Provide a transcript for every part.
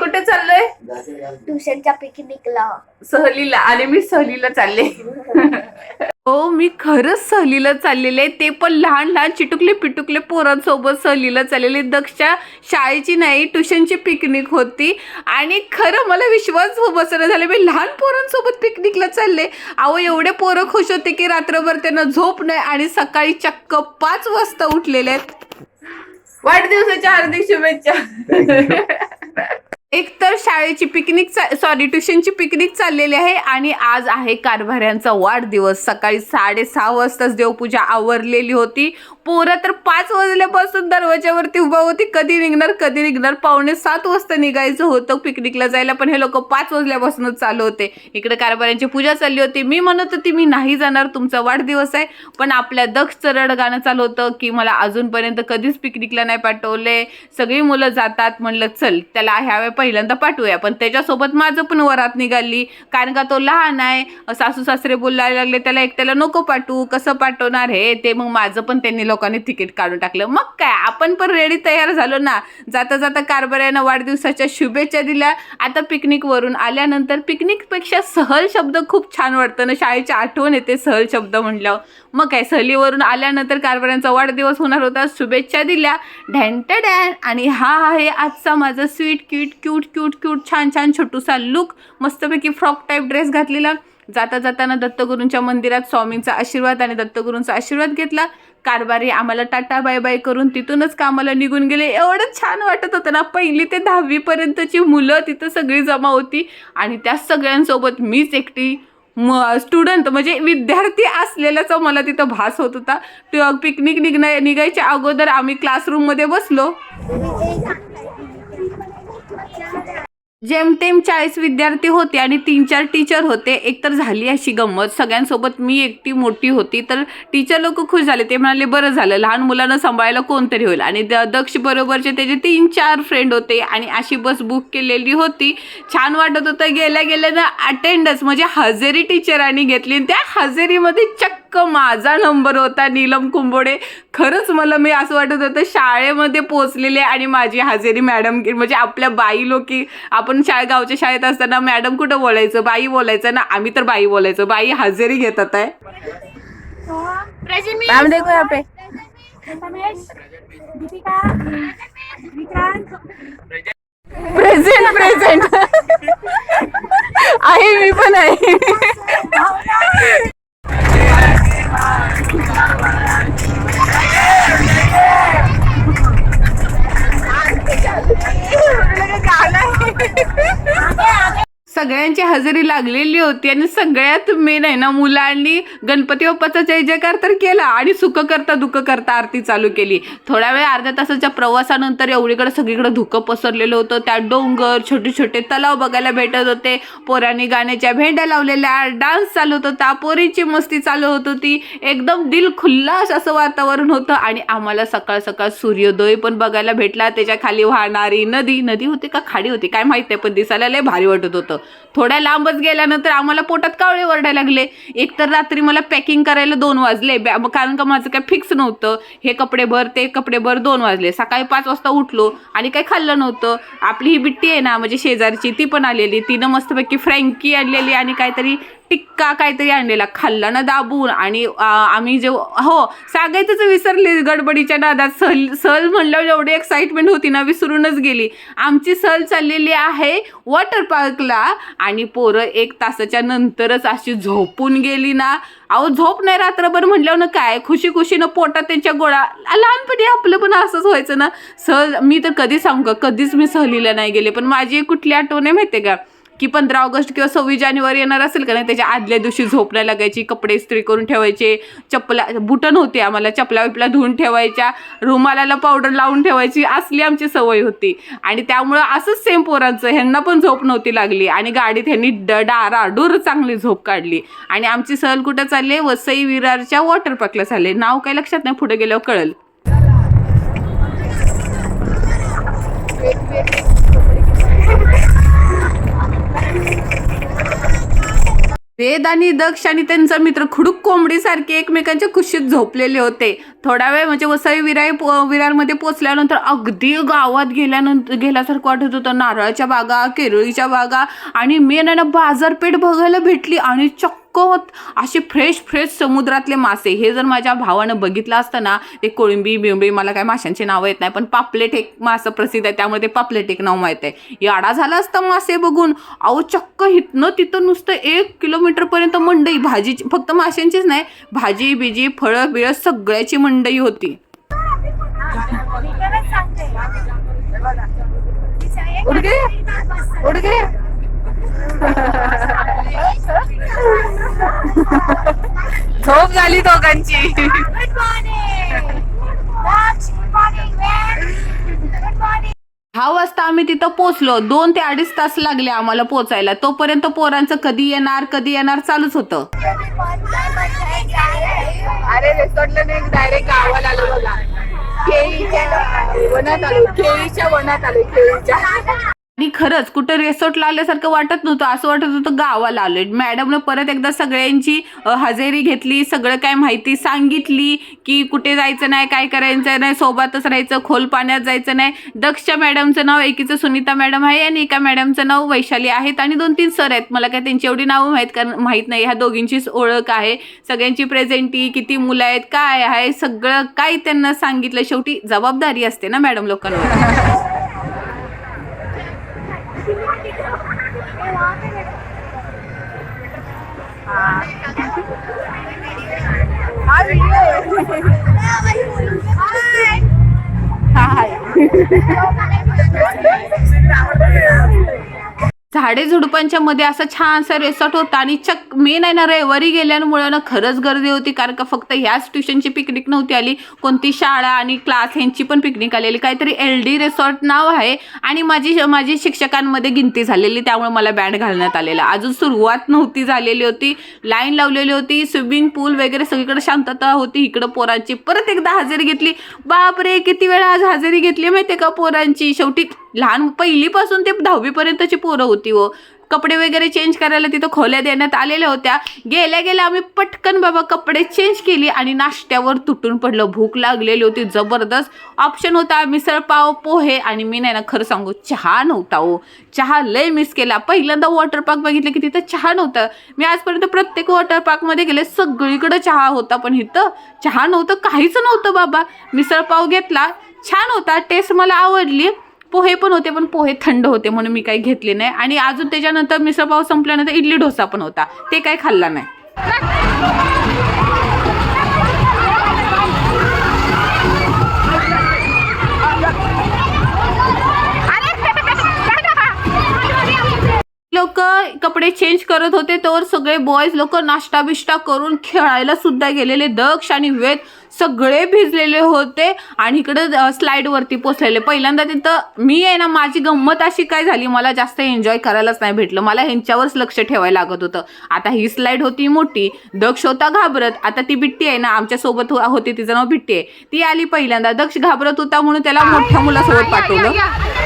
कुठे चाललोय? ट्युशनच्या पिकनिकला. सहलीला. आणि मी सहलीला चालले. हो मी खरंच सहलीला चाललेले. ते पण लहान लहान चिटुकले पिटुकले पोरांसोबत सहलीला चाललेले. दक्षच्या शाळेची नाही ट्युशनची पिकनिक होती. आणि खरं मला विश्वास बसणं झालं. मी लहान पोरांसोबत पिकनिकला चालले. अहो एवढे पोरं खुश होते की रात्रभर त्यांना झोप नाही आणि सकाळी चक्क पाच वाजता उठलेले आहेत. वाढदिवसाच्या हार्दिक शुभेच्छा. एक तर शाळेची पिकनिक सॉरी ट्युशनची पिकनिक चाललेली आहे आणि आज आहे कारभाऱ्यांचा वाढदिवस. सकाळी साडेसहा वाजताच देवपूजा आवरलेली होती. पोरं तर पाच वाजल्यापासून दरवाज्यावरती उभा होती. कधी निघणार कधी निघणार? पावणे सात वाजता निघायचं होतं पिकनिकला जायला पण हे लोक पाच वाजल्यापासूनच चालू होते. इकडे कारभाऱ्यांची पूजा चालली होती. मी म्हणत होती मी नाही जाणार तुमचा वाढदिवस आहे. पण आपल्या दक्ष रड गाणं चालू होतं की मला अजूनपर्यंत कधीच पिकनिकला नाही पाठवले. सगळी मुलं जातात. म्हणलं चल त्याला ह्यावेळी पहिल्यांदा पाठवूया. पण त्याच्यासोबत माझं पण वरात निघाली. कारण का तो लहान आहे. सासू सासरे बोलायला लागले त्याला एकट्याला नको पाठवू. कसं पाठवणार हे? ते मग माझं पण त्यांनी लोकांनी तिकीट काढून टाकलं. मग काय? आपण पण रेडी तयार झालो ना. जाता जाता कारभाऱ्यानं वाढदिवसाच्या शुभेच्छा दिल्या. आता पिकनिकवरून आल्यानंतर पिकनिकपेक्षा सहल शब्द खूप छान वाटतं ना. शाळेची आठवण येते सहल शब्द म्हटल्यावर मग काय? सहलीवरून आल्यानंतर कारभाऱ्यांचा वाढदिवस होणार होता. शुभेच्छा दिल्या. ढॅन्ट आणि हा आहे आजचा माझा sweet cute cu cute cute cute छान छान छोटूसा लुक मस्तपैकी फ्रॉक टाईप ड्रेस घातलेला. जाता जाताना दत्तगुरूंच्या मंदिरात स्वामींचा आशीर्वाद आणि दत्तगुरूंचा आशीर्वाद घेतला. कारभारी आम्हाला टाटा बाय बाय करून तिथूनच कामाला निघून गेले. एवढं छान वाटत होतं ना पहिली ते दहावीपर्यंतची मुलं तिथं सगळी जमा होती. आणि त्या सगळ्यांसोबत मीच एकटी म स्टुडंट म्हणजे विद्यार्थी असलेल्याचा मला तिथं भास होत होता. पिकनिक निघण्या निघायच्या अगोदर आम्ही क्लासरूममध्ये बसलो. जेमतेम चाळीस विद्यार्थी होते आणि तीन चार टीचर होते. एकतर झाली अशी गंमत. सगळ्यांसोबत मी एकटी मोठी होती तर टीचर लोक खुश झाले. ते म्हणाले बरं झालं. लहान मुलांना सांभाळायला कोणतरी होईल? आणि द दक्ष बरोबरचे त्याचे तीन चार फ्रेंड होते आणि अशी बस बुक केलेली होती. छान वाटत होतं. गेल्या गेल्यानं अटेंडन्स म्हणजे हजेरी टीचरांनी घेतली आणि त्या हजेरीमध्ये चक्क माझा नंबर होता नीलम कुंभोडे खरंच मला मी असं वाटत होतं शाळेमध्ये पोचलेले आणि माझी हजेरी मॅडम म्हणजे आपल्या बाई लोकी आपण शाळे गावच्या शाळेत असताना मॅडम कुठं बोलायचं? बाई बोलायचं ना आम्ही तर बाई बोलायचं. बाई हजेरी घेतात आहे प्रेझेंट मॅम देखो यहाँ पे. प्रेझेंट लागलेली होती आणि सगळ्यात मेन आहे ना मुलांनी गणपती बाप्पाचा जय जयकार तर केला आणि सुख करता दुःख करता आरती चालू केली. थोड्या वेळ अर्ध्या तासाच्या प्रवासानंतर एवढीकडे सगळीकडे धुकं पसरलेलं होतं. त्या डोंगर छोटे छोटे तलाव बघायला भेटत होते. पोरांनी गाण्याच्या भेंड्या लावलेल्या डान्स चालू होत. होता पोरीची मस्ती चालू होत होती. एकदम दिल खुल्लास असं वातावरण होतं आणि आम्हाला सकाळ सकाळ सूर्योदय पण बघायला भेटला. त्याच्याखाली वाहणारी नदी नदी होती का खाडी होती? काय माहिती आहे पण दिसायला लय भारी वाटत होतं. थोड्या लांबच गेल्यानंतर आम्हाला पोटात कावळे ओरडायला लागले. एक तर रात्री मला पॅकिंग करायला दोन वाजले. बॅ- कारण का माझं काय फिक्स नव्हतं. हे कपडे भर ते कपडे भर दोन वाजले. सकाळी पाच वाजता उठलो आणि काही खाल्लं नव्हतं. आपली ही बिट्टी आहे ना म्हणजे शेजारची ती पण आलेली. तिनं मस्तपैकी फ्रँकी आणलेली आणि काहीतरी टिक्का काहीतरी आणलेला खाल्ला ना दाबून आणि आम्ही जे हो सांगायचंच विसरले गडबडीच्या नादात. सहल सहल म्हणल्यावर एवढी एक्साइटमेंट होती ना विसरूनच गेली. आमची सहल चाललेली आहे वॉटर पार्कला आणि पोरं एक तासाच्या नंतरच अशी झोपून गेली ना. अहो झोप नाही रात्रभर म्हटल्यावर ना काय खुशी खुशीनं पोटात त्यांच्या गोळा लहानपणी आपलं पण असंच व्हायचं ना. सहल मी तर कधी सांगू का कधीच मी सहलीला नाही गेले पण माझी एक कुठली आठवण आहे माहिती आहे का? की पंधरा ऑगस्ट किंवा सव्वीस जानेवारी येणार असेल का नाही त्याच्या आदल्या दिवशी झोप नाही लागायची कपडे इस्त्री करून ठेवायचे चपला बुटन होते आम्हाला चपला विपला धुवून ठेवायच्या रुमालाला पावडर लावून ठेवायची असली आमची सवय होती. आणि त्यामुळं असंच सेम पोरांचं ह्यांना पण झोप नव्हती लागली. आणि गाडीत ह्यांनी ड डाराडूर चांगली झोप काढली. आणि आमची सहल कुठं चालले? वसई विरारच्या वॉटर पार्कला चालले. नाव काय लक्षात नाही? पुढे गेल्यावर कळल. वेद आणि दक्ष आणि त्यांचा मित्र खुडूक कोंबडीसारखे एकमेकांच्या कुशीत झोपलेले होते. थोडा वेळ म्हणजे वसई विरार पो- विरारमध्ये पोचल्यानंतर अगदी गावात गेल्यानंतर गेल्यासारखं वाटत होतं. नारळाच्या बागा केरळीच्या बागा आणि मेन आहे ना बाजारपेठ बघायला भेटली आणि चक्क असे फ्रेश फ्रेश समुद्रातले मासे. हे जर माझ्या भावानं बघितलं असतं ना ते कोळंबी बिळंबी मला काय माशांची नावं येत नाही पण पापलेट एक मासं प्रसिद्ध आहे. त्यामुळे ते पापलेट एक नाव माहीत आहे. याडा झाला असता मासे बघून. अहो चक्क हितनं तिथं नुसतं एक किलोमीटरपर्यंत मंडई भाजीची फक्त माशांचीच नाही भाजी बिजी फळं बिळं सगळ्याची मंडई होती. झोप झाली दोघांची. दहा वाजता आम्ही तिथं पोचलो दोन ते अडीच तास लागले आम्हाला पोचायला तोपर्यंत पोरांचं कधी येणार कधी येणार चालूच होतं. अरे रिसॉर्टला नाही डायरेक्ट गावाला आलो बघा. केळीच्या वनात आलो केळीच्या वनात आलो केळीच्या. आणि खरंच. कुठं रिसॉर्टला आल्यासारखं वाटत नव्हतं. असं वाटत होतं गावाला आलोय. मॅडमनं परत एकदा सगळ्यांची हजेरी घेतली सगळं काय माहिती सांगितली की कुठे जायचं नाही काय करायचं नाही सोबतच राहायचं खोल पाण्यात जायचं नाही. दक्षच्या मॅडमचं नाव एकीचं सुनीता मॅडम आहे आणि एका मॅडमचं नाव वैशाली आहेत आणि दोन तीन सर आहेत. मला काय त्यांची एवढी नावं माहीत कारण माहीत नाही. ह्या दोघींचीच ओळख आहे. सगळ्यांची प्रेझेंटी किती मुलं आहेत काय आहे सगळं काय त्यांना सांगितलं. शेवटी जबाबदारी असते ना मॅडम लोकांना हा. व्हिडिओ झाडे झुडपांच्या मध्ये असा छानसा रिसॉर्ट होता आणि चक मेन आहे ना रविवारी गेल्यामुळं ना खरंच गर्दी होती कारण का फक्त ह्याच ट्युशनची पिकनिक नव्हती आली. कोणती शाळा आणि क्लास ह्यांची पण पिकनिक आलेली. काहीतरी एल डी रेसॉर्ट नाव आहे आणि माझी माझी शिक्षकांमध्ये गिनती झालेली त्यामुळे मला बँड घालण्यात आलेला. अजून सुरुवात नव्हती झालेली होती. लाईन लावलेली होती स्विमिंग पूल वगैरे सगळीकडे शांतता होती इकडं पोरांची. परत एकदा हजेरी घेतली. बापरे किती वेळा आज हजेरी घेतली माहिती का पोरांची? शेवटी लहान पहिलीपासून ते दहावीपर्यंतची पोरं होती व कपडे वगैरे चेंज करायला तिथं खोल्या देण्यात आलेल्या होत्या. गेल्या गेल्या आम्ही पटकन बाबा कपडे चेंज केली आणि नाश्त्यावर तुटून पडलं. भूक लागलेली होती जबरदस्त ऑप्शन होता. मिसळ पाव पोहे आणि मी नाही ना खरं सांगू चहा नव्हता हो. चहा लय मिस केला. पहिल्यांदा वॉटर पार्क बघितलं की तिथं चहा नव्हतं. मी आजपर्यंत प्रत्येक वॉटर पार्कमध्ये गेले. सगळीकडं चहा होता पण इथं चहा नव्हतं काहीच नव्हतं बाबा. मिसळ पाव घेतला. छान होता. टेस्ट मला आवडली. पोहे पण होते पण पोहे थंड होते म्हणून मी काही घेतले नाही. आणि अजून त्याच्यानंतर मिसळपाव संपल्यानंतर इडली डोसा पण होता. ते काही खाल्ला नाही. लोक कपडे चेंज करत होते तर सगळे बॉयज लोक नाश्ता बिष्टा करून खेळायला सुद्धा गेलेले दक्ष आणि वेद सगळे भिजलेले होते आणि इकडं स्लाईड वरती पोचलेले पहिल्यांदा तिथं मी आहे ना माझी गंमत अशी काय झाली मला जास्त एन्जॉय करायलाच नाही भेटलं मला ह्यांच्यावरच लक्ष ठेवायला लागत होतं आता ही स्लाईड होती मोठी दक्ष होता घाबरत आता ती बिट्टी आहे ना आमच्यासोबत हो- होती तिचं नाव बिट्टी आहे ती आली पहिल्यांदा दक्ष घाबरत होता म्हणून त्याला मोठ्या मुलासोबत पाठवलं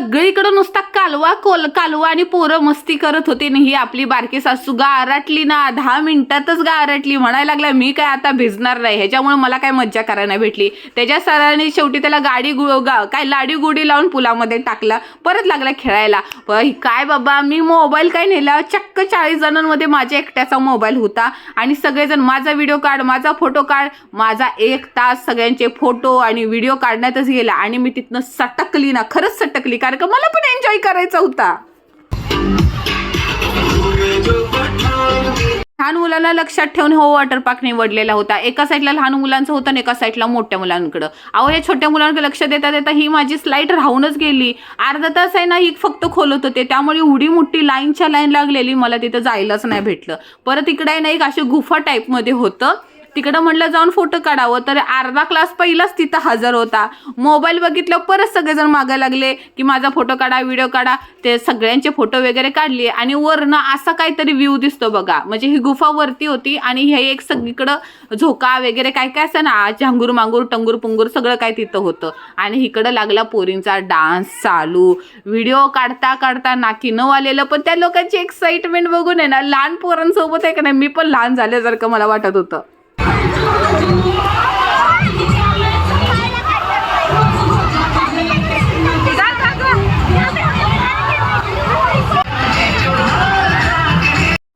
सगळीकडं नुसता कालवा कोल कालवा आणि पोरं मस्ती करत होते. ना ही आपली बारकी सासू गारटली ना दहा मिनिटातच गारटली म्हणायला लागला मी काय आता भिजणार नाही. ह्याच्यामुळे मला काय मज्जा करायला भेटली. त्याच्या सरांनी शेवटी त्याला गाडी गु गा काय लाडी गुडी लावून पुलामध्ये टाकला. परत लागला खेळायला. काय बाबा मी मोबाईल काय नेला? चक्क चाळीस जणांमध्ये माझ्या एकट्याचा मोबाईल होता. आणि सगळेजण माझा व्हिडिओ काढ माझा फोटो काढ. माझा एक तास सगळ्यांचे फोटो आणि व्हिडिओ काढण्यातच गेला. आणि मी तिथनं सटकली ना खरंच सटकली. का का? मला पण एन्जॉय करायचा होता. लहान मुलांना लक्षात ठेवून हो वॉटर पार्क निवडलेला होता. एका साईडला लहान मुलांचं होतं आणि एका साईडला मोठ्या मुलांकडं. अहो या छोट्या मुलांकडे लक्ष देता देता ही माझी स्लाईड राहूनच गेली. अर्धा तास आहे ना ही फक्त खोलत होते. त्यामुळे एवढी मोठी लाईनच्या लाईन लागलेली. मला तिथं जायलाच नाही भेटलं. परत इकडे आहे ना एक अशी गुफा टाईपमध्ये होतं. तिकडं म्हटलं जाऊन फोटो काढावं. तर अर्धा क्लास पहिलाच तिथं हजर होता. मोबाईल बघितलं परत सगळेजण मागं लागले की माझा फोटो काढा व्हिडिओ काढा. ते सगळ्यांचे फोटो वगैरे काढले आणि वरनं असा काहीतरी व्ह्यू दिसतो बघा. म्हणजे ही गुफा वरती होती आणि हे एक सगळीकडं झोका वगैरे काय काय असं ना झांगूर मांगूर टंगूर पुंगूर सगळं काय तिथं होतं. आणि इकडं लागला पोरींचा डान्स चालू. व्हिडिओ काढता काढता नाकी न आलेलं पण त्या लोकांची एक्साइटमेंट बघून आहे ना लहान पोरांसोबत आहे का नाही मी पण लहान झाल्यासारखं मला वाटत होतं.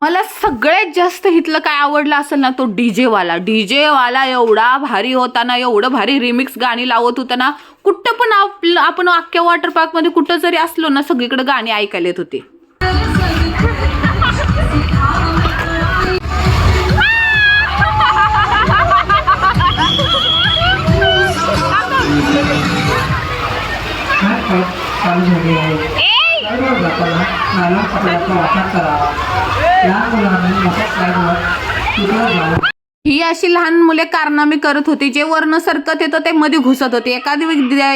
मला सगळ्यात जास्त इथलं काय आवडलं असेल ना तो डीजेवाला. डीजे वाला एवढा भारी होता ना एवढं भारी रिमिक्स गाणी लावत होता ना कुठं पण आपलं आपण अख्ख्या वॉटर पार्कमध्ये कुठं जरी असलो ना सगळीकडे गाणी ऐकायला येत होती. चालू झाली आहे स्लाईडवर जाताना नायलॉन कपड्याचा वापर करावा लहान मुलांनी मोठ्या स्लाईडवर तुटत जाऊ ही अशी लहान मुले कारनामे करत होती जे वर्ण सरकत येतं ते मध्ये घुसत होते. एखादी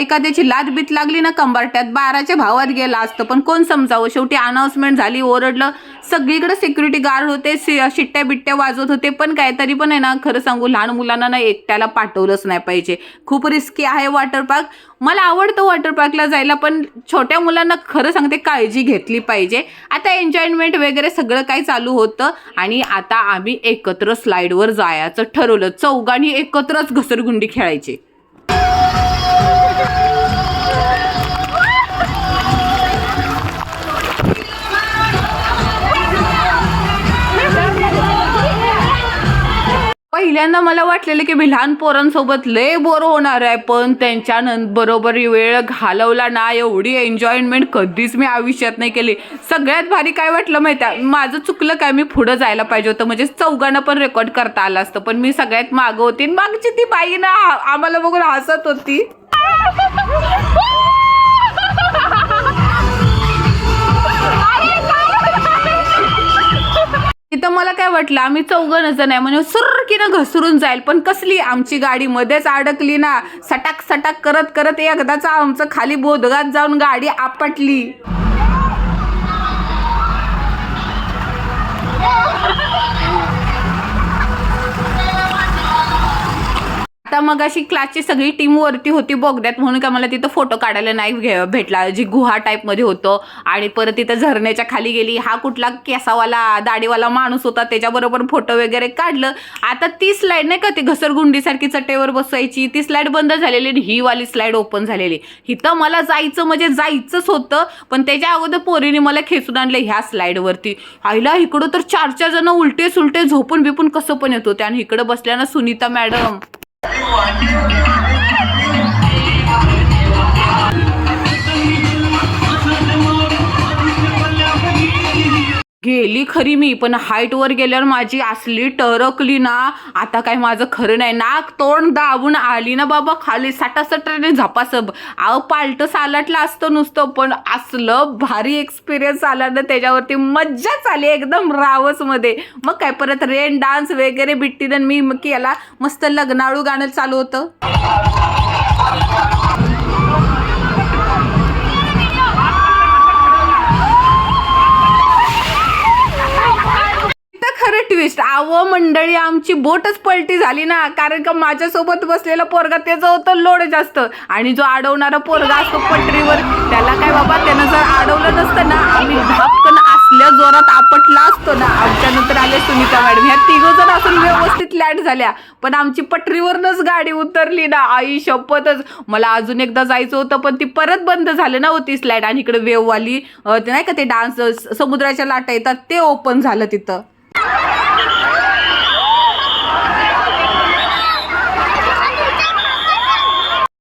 एखाद्याची लाद बीत लागली ना कंबरट्यात बाराच्या भावात गेला असतं. पण कोण समजावं? शेवटी अनाउन्समेंट झाली ओरडलं सगळीकडे सिक्युरिटी गार्ड होते शिट्ट्या बिट्ट्या वाजवत होते पण काय तरी पण आहे ना खरं सांगू लहान मुलांना ना एकट्याला पाठवलंच नाही पाहिजे. खूप रिस्की आहे वॉटर पार्क मला आवडतं वॉटर पार्कला जायला पण छोट्या मुलांना खरं सांगते काळजी घेतली पाहिजे. आता एन्जॉयमेंट वगैरे सगळं काही चालू होतं आणि आता आम्ही एकत्र स्लाईडवर जायचं ठरवलं. चौघांनी एकत्रच घसरगुंडी खेळायची. पहिल्यांदा मला वाटलेलं की मी लहान पोरांसोबत लय बोर होणार आहे पण त्यांच्या बरोबर वेळ घालवला ना एवढी एन्जॉयमेंट कधीच मी आयुष्यात नाही केली. सगळ्यात भारी काय वाटलं माहिती आहे? माझं चुकलं काय? मी पुढं जायला पाहिजे होतं. म्हणजे चौघांना पण रेकॉर्ड करता आलं असतं पण मी सगळ्यात मागं होती. आणि मागची ती बाई ना आम्हाला बघून हसत होती. तिथं मला काय वाटलं आम्ही चौघं जण आहे म्हणजे सुरकीनं घसरून जाईल पण कसली आमची गाडी मध्येच अडकली ना सटाक सटाक करत करत एकदाच आमचं खाली बोधगात जाऊन गाडी आपटली. आता मग अशी क्लासची सगळी टीम वरती होती बोगद्यात म्हणून का मला तिथं फोटो काढायला नाही घे- भेटला. जी गुहा टाईपमध्ये होतं आणि परत तिथं झरण्याच्या खाली गेली. हा कुठला केसावाला दाढीवाला माणूस होता त्याच्याबरोबर फोटो वगैरे काढलं. आता ती स्लाईड नाही का ती घसरगुंडीसारखी चटेवर बसायची. ती स्लाईड बंद झालेली आणि ही वाली स्लाईड ओपन झालेली. इथं मला जायचं म्हणजे जायचंच होतं पण त्याच्या अगोदर पोरीने मला खेचून आणलं ह्या स्लाईडवरती आईला इकडं तर चार चार जण उलटे सुलटे झोपून बिपून कसं पण येत होते आणि इकडं बसल्यानं सुनीता मॅडम. one. गेली खरी मी पण हाईटवर गेल्यावर माझी असली टरकली ना आता काय माझं खरं नाही. नाक तोंड दाबून आली ना बाबा खाली साठासटाने झपासप. अहो पालट सालटलं असतं नुसतं पण असलं भारी एक्सपिरियन्स आला ना त्याच्यावरती मज्जाच आली एकदम रावसमध्ये. मग काय परत रेन डान्स वगैरे बिट्टीदन मी मग केला. मस्त लग्नाळू गाणं चालू होतं. खरं ट्विस्ट आव मंडळी आमची बोटच पलटी झाली ना. कारण का माझ्यासोबत बसलेला पोरगा त्याचं होतं लोड जास्त. आणि जो अडवणारा पोरगा असतो पटरीवर त्याला काय बाबा त्यानं जर अडवलं नसतं ना आम्ही धापकन असल्या जोरात आपटला असतो ना. आमच्या नंतर आले सुनीता मॅडम. ह्या तिघं जण असून व्यवस्थित लॅट झाल्या. पण आमची पटरीवरनच गाडी उतरली ना. आई शपथच. मला अजून एकदा जायचं होतं पण ती परत बंद झालं ना होती स्लॅट आणि इकडे वेववाली ते नाही का ते डान्स समुद्राच्या लाटा येतात ते ओपन झालं तिथं. Yeah.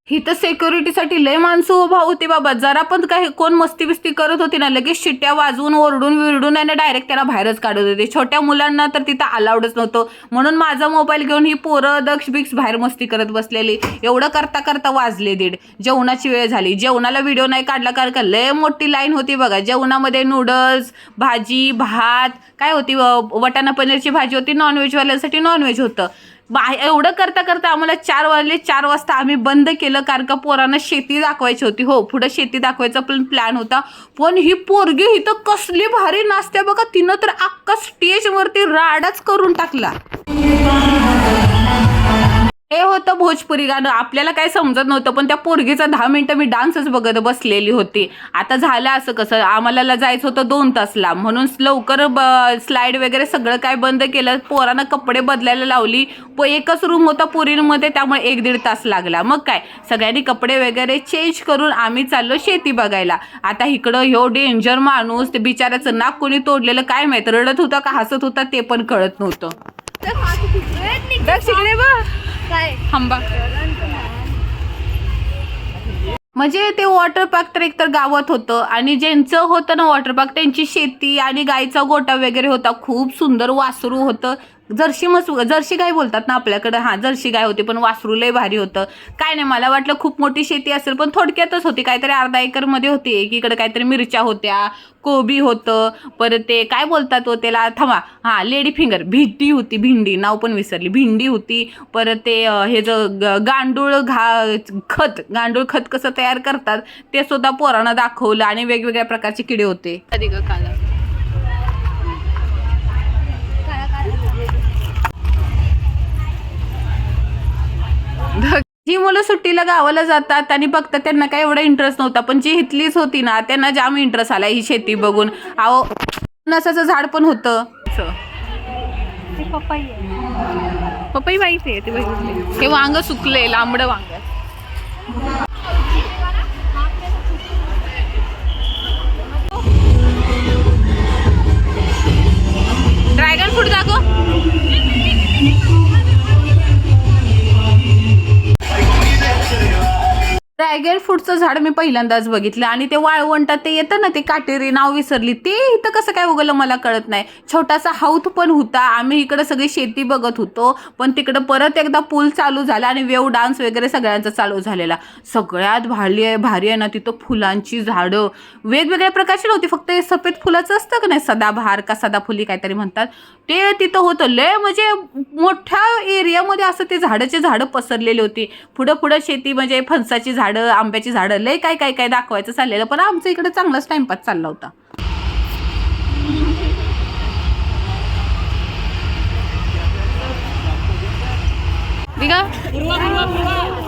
ही तर सेक्युरिटीसाठी लय माणसं उभा होती बाबा. जरा पण काही कोण मस्ती बिस्ती करत होती ना लगेच शिट्ट्या वाजवून ओरडून विरडून आणि डायरेक्ट त्याला बाहेरच काढत होते. छोट्या मुलांना तर तिथं अलाउडच नव्हतं. म्हणून माझा मोबाईल घेऊन ही पोरं दक्ष बिक्स बाहेर मस्ती करत बसलेली. एवढं करता करता वाजले दीड. जेवणाची वेळ झाली. जेवणाला व्हिडिओ नाही काढला कारण का लय मोठी लाईन होती बघा. जेवणामध्ये नूडल्स भाजी भात काय होती वटाणा पनीरची भाजी होती नॉनव्हेजवाल्यांसाठी नॉनव्हेज होतं. बा एवढं करता करता आम्हाला चार वाजले चार वाजता आम्ही बंद केलं कारण का पोरांना शेती दाखवायची होती हो. पुढं शेती दाखवायचा पण प्लॅन होता. पण ही पोरगी ही तर कसली भारी नाचते बघा तिनं तर अख्खा स्टेजवरती राडाच करून टाकला. हे होतं भोजपुरी गाणं. आपल्याला काय समजत नव्हतं पण त्या पोरगीचा दहा मिनिटं मी डान्सच बघत बसलेली होती. आता झालं असं कसं? आम्हाला जायचं होतं दोन तासला. म्हणून लवकर ब स्लाईड वगैरे सगळं काय बंद केलं. पोरानं कपडे बदलायला लावली. प एकच रूम होता पोरींमध्ये त्यामुळे एक दीड तास लागला. मग काय? सगळ्यांनी कपडे वगैरे चेंज करून आम्ही चाललो शेती बघायला. आता इकडं ह्यो डेंजर माणूस ते बिचाऱ्याचं नाक कोणी तोडलेलं काय माहीत? रडत होता का हसत होता ते पण कळत नव्हतं. म्हणजे ते वॉटर पार्क तर एकतर गावात होतं आणि ज्यांचं होतं ना वॉटर पार्क त्यांची शेती आणि गाईचा गोटा वगैरे होता. खूप सुंदर वासरू होतं. जर्शी मस जर्शी गाय बोलतात ना आपल्याकडं? हां जर्शी गाय होती पण वासरू लय भारी होतं. काय नाही मला वाटलं खूप मोठी शेती असेल पण थोडक्यातच होती. काहीतरी अर्धा एकरमध्ये होती. एकीकडे काहीतरी मिरच्या होत्या कोबी होतं परत ते काय बोलतात हो त्याला? थांबा. हां लेडी फिंगर. भिंडी होती भिंडी. नाव पण विसरली. भिंडी होती परत ते हे ज ग- गांडूळ घा खत गांडूळ खत कसं तयार करतात ते सुद्धा पोरांना दाखवलं आणि वेगवेगळ्या प्रकारचे किडे होते. कधी का काला? जी मुलं सुट्टीला गावाला जातात आणि बघतात त्यांना काय एवढा इंटरेस्ट नव्हता. पण जी इथलीच होती ना त्यांना जाम इंटरेस्ट आला ही शेती बघून. अहो नसाचं झाड पण होतं. पप्पा पपई माहिती आहे ती हे वांग सुकले लांबड वांग. ड्रॅगन फ्रूटचं झाड मी पहिल्यांदाच बघितलं आणि ते वाळवंटात ते येतं ना ते काटेरी नाव विसरली. ते इथं कसं काय उगलं मला कळत नाही. छोटासा हाऊथ पण होता. आम्ही इकडं सगळी शेती बघत होतो. पण तिकडं परत एकदा पूल चालू झाला आणि वेव डान्स वगैरे सगळ्यांचा चालू झालेला. सगळ्यात भारी आहे भारी आहे ना तिथं फुलांची झाडं. वेगवेगळ्या प्रकारची नव्हती फक्त हे सफेद फुलाचं असतं का नाही? सदाबहार का सदाफुली काहीतरी म्हणतात. ते तिथं होतं. लय म्हणजे मोठ्या एरियामध्ये असं ते झाडाचे झाडं पसरलेली होती. पुढं पुढं शेती म्हणजे फणसाची झाडं आंब्याची झाडं लय काय काय काय दाखवायचं चाललेलं पण आमचं इकडे चांगलाच टाइमपास चालला होता.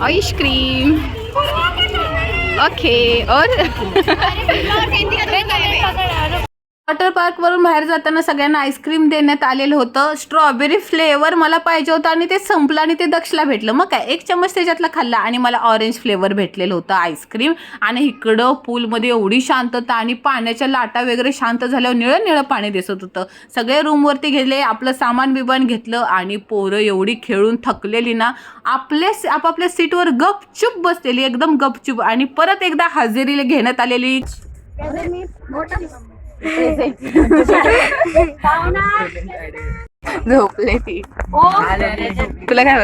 आईस्क्रीम ओके और वॉटर पार्कवरून बाहेर जाताना सगळ्यांना आईस्क्रीम देण्यात आलेलं होतं. स्ट्रॉबेरी फ्लेवर मला पाहिजे होतं आणि ते संपलं आणि ते दक्षला भेटलं. मग काय? एक चमच त्याच्यातला खाल्ला आणि मला ऑरेंज फ्लेवर भेटलेलं होतं आईस्क्रीम. आणि इकडं पूलमध्ये एवढी शांतता आणि पाण्याच्या लाटा वगैरे शांत झाल्यावर निळं निळं पाणी दिसत होतं. सगळे रूमवरती गेले आपलं सामान बिमान घेतलं आणि पोरं एवढी खेळून थकलेली ना आपल्या आपापल्या सीटवर गपचूप बसलेली एकदम गपचूप. आणि परत एकदा हजेरीला घेण्यात आलेली. झोपले ती. तुला काय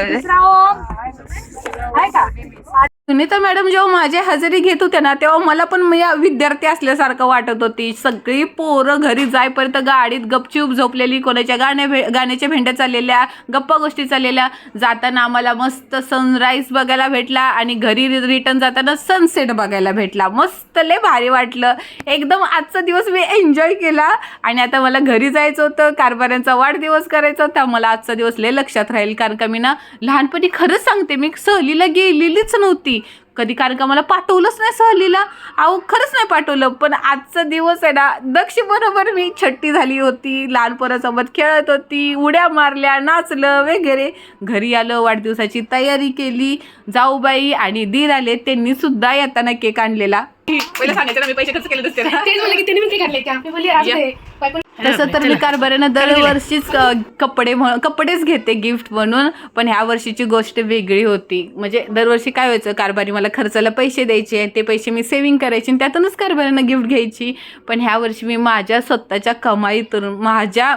सुनीता मॅडम जेव्हा माझी हजेरी घेत होत्या ना तेव्हा मला पण मी या विद्यार्थी असल्यासारखं वाटत होती. सगळी पोरं घरी जाईपर्यंत गाडीत गपचूप झोपलेली कोणाच्या गाण्या भे गाण्याच्या भेंड्या चाललेल्या गप्पा गोष्टी चाललेल्या. जाताना आम्हाला मस्त सनराईज बघायला भेटला आणि घरी रिटर्न जाताना सनसेट बघायला भेटला. मस्त लय भारी वाटलं. एकदम आजचा दिवस मी एन्जॉय केला. आणि आता मला घरी जायचं होतं कारभाऱ्यांचा वाढदिवस करायचा होता. मला आजचा दिवस लय लक्षात राहील कारण का मी ना लहानपणी खरंच सांगते मी सहलीला गेलेलीच नव्हती. कधी कारण का मला पाठवलंच नाही सहलीला? अहो खरंच नाही पाठवलं. पण आजचा दिवस आहे ना दक्ष बरोबर मी छट्टी झाली होती. लहानपणासोबत खेळत होती. उड्या मारल्या नाचलं वगैरे. घरी आलं वाढदिवसाची तयारी केली. जाऊबाई आणि दीर आले. त्यांनी सुद्धा येताना केक आणलेला. पहिलं सांगायचं ना मी पैसे खर्च केले नसते त्यांनी तसं तर मी कारभाऱ्यानं दरवर्षीच कपडे कपडेच घेते गिफ्ट म्हणून पण ह्या वर्षीची गोष्ट वेगळी होती. म्हणजे दरवर्षी काय व्हायचं कारभारी मला खर्चाला पैसे द्यायचे ते पैसे मी सेव्हिंग करायची आणि त्यातूनच कारभाऱ्यांना गिफ्ट घ्यायची. पण ह्या वर्षी मी माझ्या स्वतःच्या कमाईतून माझ्या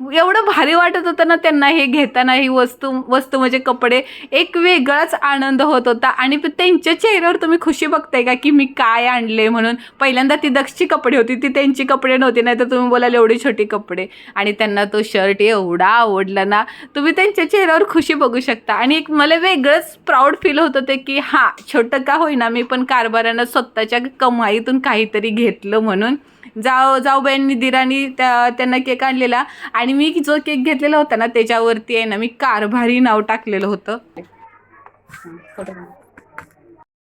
एवढं भारी वाटत होतं ना त्यांना हे घेताना ही वस्तू वस्तू म्हणजे कपडे. एक वेगळाच आनंद होत होता. आणि त्यांच्या चेहऱ्यावर तुम्ही खुशी बघताय का की मी काय आणले म्हणून? पहिल्यांदा ती दक्षची कपडे होती ती त्यांची कपडे नव्हती नाही तर तुम्ही बोलाल एवढी छोटी कपडे. आणि त्यांना तो शर्ट एवढा आवडला ना तुम्ही त्यांच्या चेहऱ्यावर खुशी बघू शकता. आणि एक मला वेगळंच प्राऊड फील होत होते की हां छोटं का होईना मी पण कारभारानं स्वतःच्या कमाईतून काहीतरी घेतलं म्हणून. जाऊ जाऊबाईंनी त्या त्यांना केक आणलेला. आणि मी जो केक घेतलेला होता ना त्याच्यावरती आहे ना मी कारभारी नाव टाकलेलं होतं.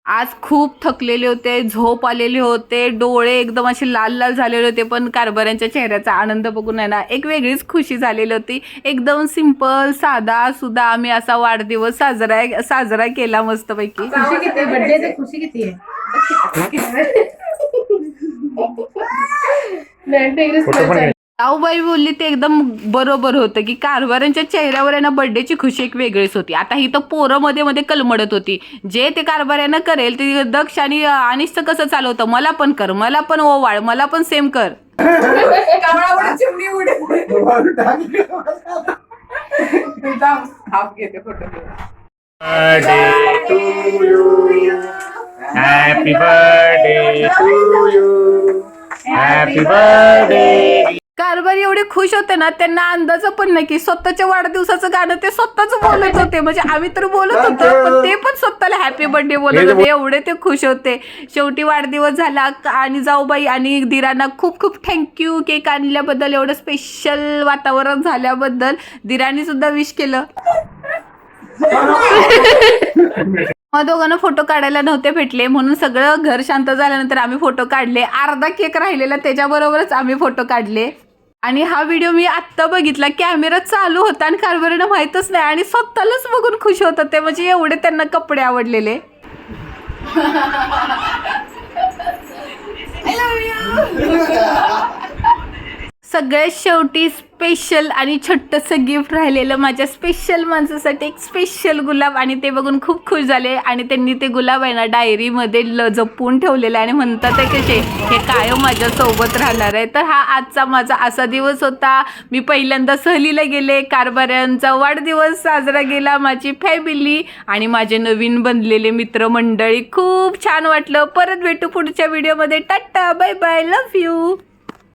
आज खूप थकलेले होते झोप आलेले होते डोळे एकदम असे लाल लाल झालेले होते पण कारभाऱ्यांच्या चेहऱ्याचा आनंद बघून आहे ना एक वेगळीच खुशी झालेली होती. एकदम सिंपल साधा सुद्धा आम्ही असा वाढदिवस साजरा साजरा केला मस्तपैकी. खुशी किती बर्थडे खुशी किती आहे? जाऊबाई बोलली ते एकदम बरोबर होतं की कारभारांच्या चेहऱ्यावर आहे ना बर्थडेची खुशी एक वेगळीच होती. आता ही तर पोरं मध्ये मध्ये कलमडत होती. जे ते कारभाऱ्यानं करेल ते दक्ष आणि अनिष्ट कसं चालवतं? मला पण कर मला पण ओवाळ मला पण सेम कर. Photo birthday to you. Happy birthday to you. Happy birthday. कारभारी एवढे खुश होते ना त्यांना अंदाज पण नाही की स्वतःच्या वाढदिवसाचं गाणं ते स्वतःच बोलत होते म्हणजे आम्ही तर बोलत होतो पण ते पण स्वतःला हॅपी बर्थडे बोलत होते एवढे ते खुश होते शेवटी वाढदिवस झाला आणि जाऊबाई आणि दिरांना खूप खूप थँक्यू केक आणल्याबद्दल एवढं स्पेशल वातावरण झाल्याबद्दल दिरांनी सुद्धा विश केलं मग दोघांना फोटो काढायला नव्हते भेटले. म्हणून सगळं घर शांत झाल्यानंतर आम्ही फोटो काढले. अर्धा केक राहिलेला त्याच्याबरोबरच आम्ही फोटो काढले. आणि हा व्हिडिओ मी आत्ता बघितला. कॅमेरा चालू होता आणि कारभारीनं माहीतच नाही. आणि स्वतःलाच बघून खुश होत ते म्हणजे एवढे त्यांना कपडे आवडलेले. सगळ्यात शेवटी स्पेशल आणि छोटंसं गिफ्ट राहिलेलं माझ्या स्पेशल माणसासाठी एक स्पेशल गुलाब. आणि ते बघून खूप खुश झाले. आणि त्यांनी ते गुलाब आहे ना डायरीमध्ये ल जपून ठेवलेलं आहे. आणि म्हणतात आहे कसे हे कायम माझ्यासोबत राहणार आहे. तर हा आजचा माझा असा दिवस होता. मी पहिल्यांदा सहलीला गेले. कारभाऱ्यांचा वाढदिवस साजरा केला. माझी फॅमिली आणि माझे नवीन बनलेले मित्रमंडळी. खूप छान वाटलं. परत भेटू पुढच्या व्हिडिओमध्ये tata bye bye love you